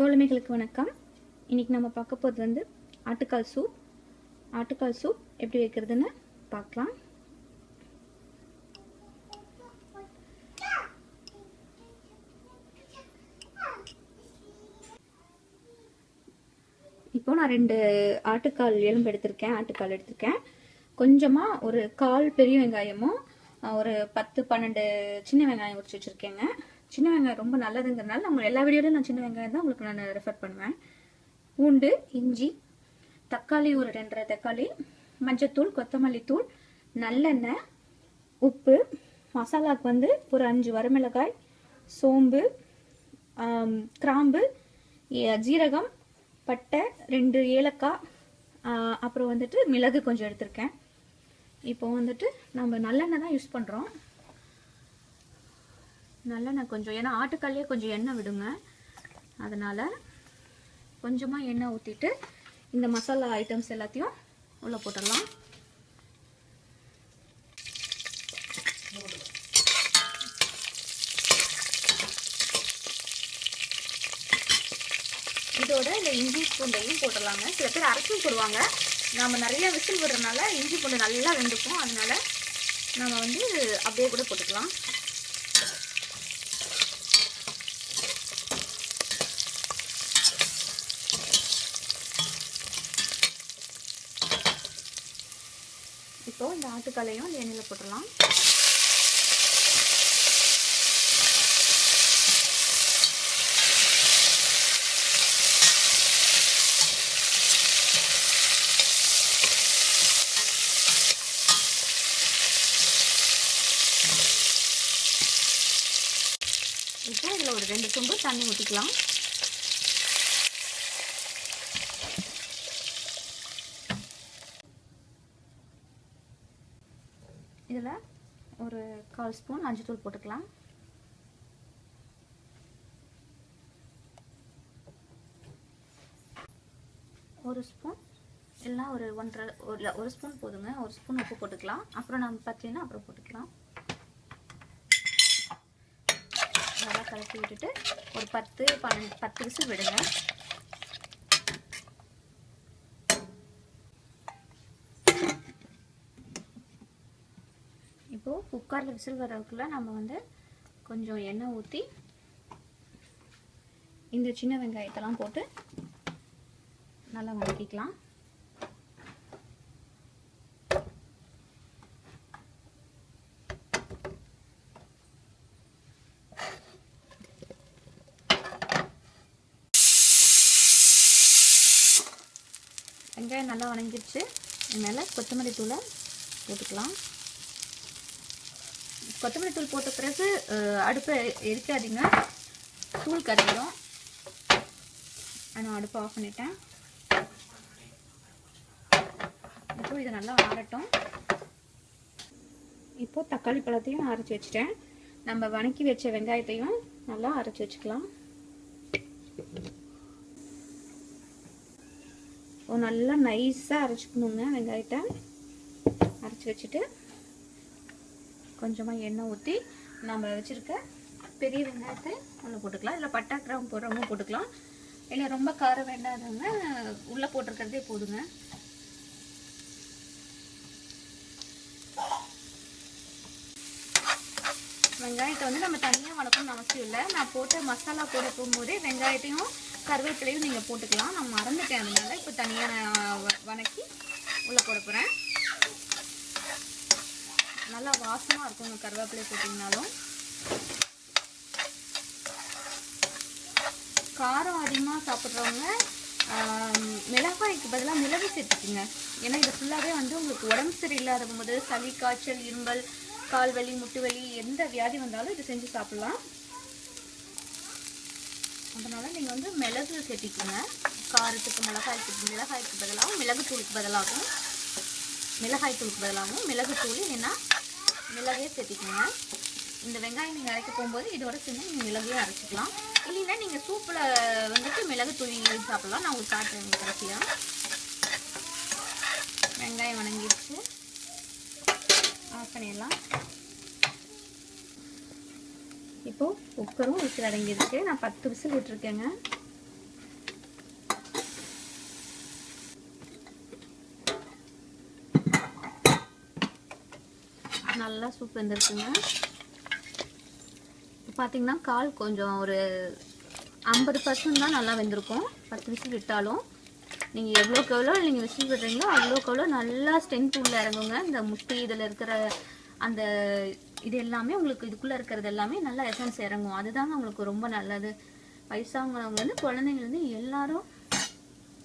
தோழமைகளுக்கு வணக்கம். இன்னைக்கு நம்ம பார்க்க போகிறது வந்து ஆட்டுக்கால் சூப். ஆட்டுக்கால் சூப் எப்படி வைக்கிறதுன்னு பார்க்கலாம். இப்போ நான் ரெண்டு ஆட்டுக்கால் எலும்பு எடுத்திருக்கேன் ஆட்டுக்கால் எடுத்திருக்கேன். கொஞ்சமாக ஒரு கால் பெரிய வெங்காயமும் ஒரு பத்து பன்னெண்டு சின்ன வெங்காயம் உரிச்சு வச்சுருக்கேங்க. சின்ன வெங்காயம் ரொம்ப நல்லதுங்கிறனால நம்ம எல்லா வீடியோலையும் நான் சின்ன வெங்காயம் தான் உங்களுக்கு நான் ரெஃபர் பண்ணுவேன். பூண்டு இஞ்சி தக்காளி ஒரு ரெண்டரை தக்காளி மஞ்சத்தூள் கொத்தமல்லி தூள் நல்லெண்ணெய் உப்பு மசாலாவுக்கு வந்து ஒரு அஞ்சு வரமிளகாய் சோம்பு கிராம்பு ஜீரகம் பட்டை ரெண்டு ஏலக்காய் அப்புறம் வந்துட்டு மிளகு கொஞ்சம் எடுத்திருக்கேன். இப்போ வந்துட்டு நம்ம நல்லெண்ணெய் தான் யூஸ் பண்ணுறோம் நல்லெண்ணெய் கொஞ்சம் ஏன்னா ஆட்டுக்கல்லே கொஞ்சம் எண்ணெய் விடுங்க. அதனால் கொஞ்சமாக எண்ணெய் ஊற்றிட்டு இந்த மசாலா ஐட்டம்ஸ் எல்லாத்தையும் உள்ளே போட்டுடலாம். இதோட இந்த இஞ்சி பூண்டையும் போட்டுடலாங்க. சில பேர் அரைச்சும் போடுவாங்க. நாம் நிறைய விசில் விடுறதுனால இஞ்சி பூண்டு நல்லா வெந்துக்கும். அதனால நம்ம வந்து அப்படியே கூட போட்டுக்கலாம் இப்போ இந்த ஆட்டுக்கலையும் இந்த எண்ணெயில் போட்டுடலாம். இப்போ இதில் ஒரு ரெண்டு தும்பு தண்ணி ஊற்றிக்கலாம் இதில் ஒரு கால் ஸ்பூன் மஞ்சத்தூள் போட்டுக்கலாம். ஒரு ஸ்பூன் எல்லாம் ஒரு ஒன்றரை ஒரு ஒரு ஸ்பூன் போதுங்க. ஒரு ஸ்பூன் உப்பு போட்டுக்கலாம். அப்புறம் நம்ம பச்சைன்னா அப்புறம் போட்டுக்கலாம். நல்லா கலக்கி விட்டுட்டு ஒரு பத்து பன்னெண்டு பத்து விசில் விடுங்க. இப்போது குக்கரில் விசில் வரதுக்குள்ள நம்ம வந்து கொஞ்சம் எண்ணெய் ஊற்றி இந்த சின்ன வெங்காயத்தெல்லாம் போட்டு நல்லா வதக்கிக்கலாம். வெங்காயம் நல்லா வணங்கிடுச்சு. மேலே கொத்தமல்லி தூளை போட்டுக்கலாம். கொத்தமல்லி தூள் போட்ட பிறகு அடுப்பை எரிக்காதீங்க. தூள் கரையிடும் நான் அடுப்பை ஆஃப் பண்ணிட்டேன். இப்போ இதை நல்லா ஆறட்டும். இப்போ தக்காளி பழத்தையும் அரைச்சி வச்சுட்டேன். நம்ம வணக்கி வச்ச வெங்காயத்தையும் நல்லா அரைச்சி வச்சுக்கலாம். ஓ நல்லா நைஸாக அரைச்சிக்கணுங்க வெங்காயத்தை. அரைச்சி வச்சுட்டு கொஞ்சமாக எண்ணெய் ஊற்றி நம்ம வச்சுருக்க பெரிய வெங்காயத்தை உள்ளே போட்டுக்கலாம். இல்லை பட்டா கிராம் போடுறவங்க போட்டுக்கலாம். இல்லை ரொம்ப காரம் வேண்டாதவங்க உள்ளே போட்டிருக்கிறதே போதுங்க. வெங்காயத்தை வந்து நம்ம தனியாக வளர்க்கணும்னு அவசியம் இல்லை. நான் போட்ட மசாலா போட போகும்போதே வெங்காயத்தையும் கருவேப்பிலையும் நீங்கள் போட்டுக்கலாம். நான் மறந்துட்டேன் அதனால இப்போ தனியாக நான் வ- வணக்கி உள்ளே போட போகிறேன் நல்லா வாசமாக இருக்குங்க கருவேப்பிலை போட்டிங்கனாலும். காரம் அதிகமாக சாப்பிட்றவங்க மிளகாய்க்கு பதிலாக மிளகு சேர்த்துக்குங்க. ஏன்னா இது ஃபுல்லாகவே வந்து உங்களுக்கு உடம்பு சரியில்லாத போது சளி காய்ச்சல் இரும்பல் கால் வலி முட்டு வலி எந்த வியாதி வந்தாலும் இது செஞ்சு சாப்பிட்லாம். அதனால் நீங்கள் வந்து மிளகு சேர்த்திக்கோங்க. காரத்துக்கு மிளகாய்க்கு மிளகாய்க்கு பதிலாகவும் மிளகு தூளுக்கு பதிலாகவும் மிளகாய் தூளுக்கு பதிலாகவும் மிளகு தூள் இல்லைன்னா மிளகே சேர்த்திக்கோங்க. இந்த வெங்காயம் நீங்கள் அரைக்க போகும்போது இதோட சேர்ந்து நீங்கள் மிளகையும் அரைச்சிக்கலாம். இல்லைன்னா நீங்கள் சூப்பில் வந்துட்டு மிளகு தூள் சாப்பிடலாம். நான் உங்களுக்கு காட்டுறேன் கடைசியாக வெங்காயம் வணங்கிடுச்சு. ஆஃப் பண்ணிடலாம். இப்போது குக்கரும் விசில் அடங்கியிருக்கு. நான் பத்து விசில் விட்டுருக்கேங்க. நல்லா சூப் வந்துருக்குங்க. பார்த்திங்கன்னா பார்த்தீங்கன்னா கால் கொஞ்சம் ஒரு ஐம்பது பர்சன்ட் தான் நல்லா வெந்திருக்கும். பத்து விசில் விட்டாலும். நீங்கள் எவ்வளோக்கு எவ்வளோ நீங்கள் விசில் விடுறீங்களோ அவ்வளோக்கு எவ்வளோ நல்லா ஸ்ட்ரென்த் உள்ள இறங்குங்க. இந்த முட்டி இதில் இருக்கிற அந்த இது எல்லாமே உங்களுக்கு இதுக்குள்ளே இருக்கிறது எல்லாமே நல்லா எசன்ஸ் இறங்கும். அதுதாங்க உங்களுக்கு ரொம்ப நல்லது. வயசானவங்க வந்து குழந்தைங்கலேருந்து எல்லாரும்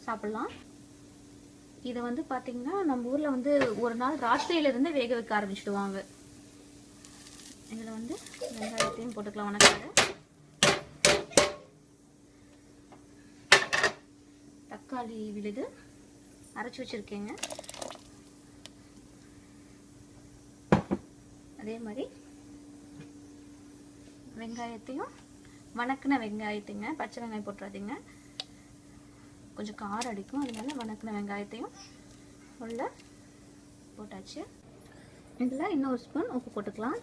சாப்பிட்லாம். இதை வந்து பார்த்தீங்கன்னா நம்ம ஊரில் வந்து ஒரு நாள் ராத்திரியிலேருந்து வேக வைக்க ஆரம்பிச்சிடுவாங்க. இதில் வந்து வெங்காயத்தையும் போட்டுக்கலாம். வணக்கம் தக்காளி விழுது. அரைச்சி வச்சுருக்கேங்க. அதே மாதிரி வெங்காயத்தையும் வணக்கின வெங்காயத்தைங்க பச்சை வெங்காயம் போட்டுறாதீங்க. கொஞ்சம் காரம் அடிக்கும். அதனால வணக்கின வெங்காயத்தையும் உள்ள போட்டாச்சு. இதில் இன்னொரு ஸ்பூன் உப்பு போட்டுக்கலாம்.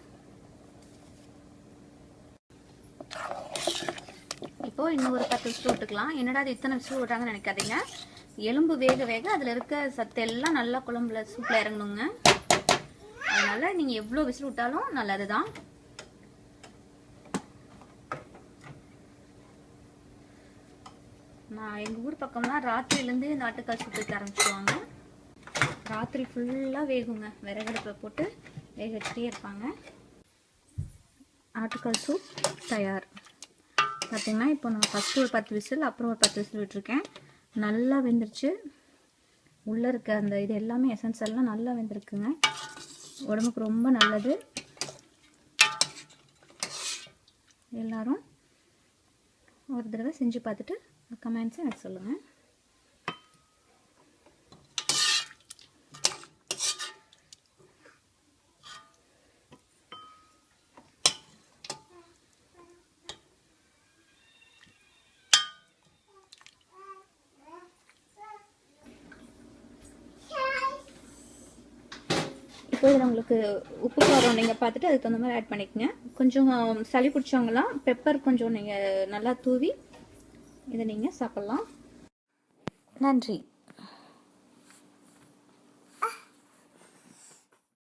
இப்போ இன்னும் ஒரு பத்து விசில் விட்டுக்கலாம் என்னடா அது இத்தனை விசில் விட்றாங்கன்னு நினைக்காதீங்க. எலும்பு வேக வேக அதில் இருக்க சத்து எல்லாம் நல்லா குழம்புல சூப்பில் இறங்கணுங்க. அதனால நீங்கள் எவ்வளோ விசில் விட்டாலும் நல்லது தான் நான் எங்கள் ஊர் பக்கம்லாம் ராத்திரிலேருந்து இந்த ஆட்டுக்கால் சுட்டுக்க வைக்க ஆரம்பிச்சிடுவாங்க ராத்திரி ஃபுல்லாக வேகுங்க. விறகடுப்பில் போட்டு வேக வச்சுட்டே இருப்பாங்க. ஆட்டுக்கால் சூப் தயார். பார்த்தீங்கன்னா இப்போ நான் ஃபஸ்ட்டு ஒரு பத்து விசில் அப்புறம் ஒரு பத்து விசில் விட்டுருக்கேன். நல்லா வெந்துருச்சு. உள்ளே இருக்க அந்த இது எல்லாமே எசன்ஸ் எல்லாம் நல்லா வெந்திருக்குங்க. உடம்புக்கு ரொம்ப நல்லது. எல்லோரும் ஒரு தடவை செஞ்சு பார்த்துட்டு கமெண்ட்ஸை எனக்கு சொல்லுங்கள் இப்போ இதில் உங்களுக்கு உப்பு காரம் நீங்கள் பார்த்துட்டு அதுக்கு தகுந்த மாதிரி ஆட் பண்ணிக்கங்க. கொஞ்சம் சளி பிடிச்சவங்களாம் பெப்பர் கொஞ்சம் நீங்கள் நல்லா தூவி இதை நீங்கள் சாப்பிட்லாம். நன்றி.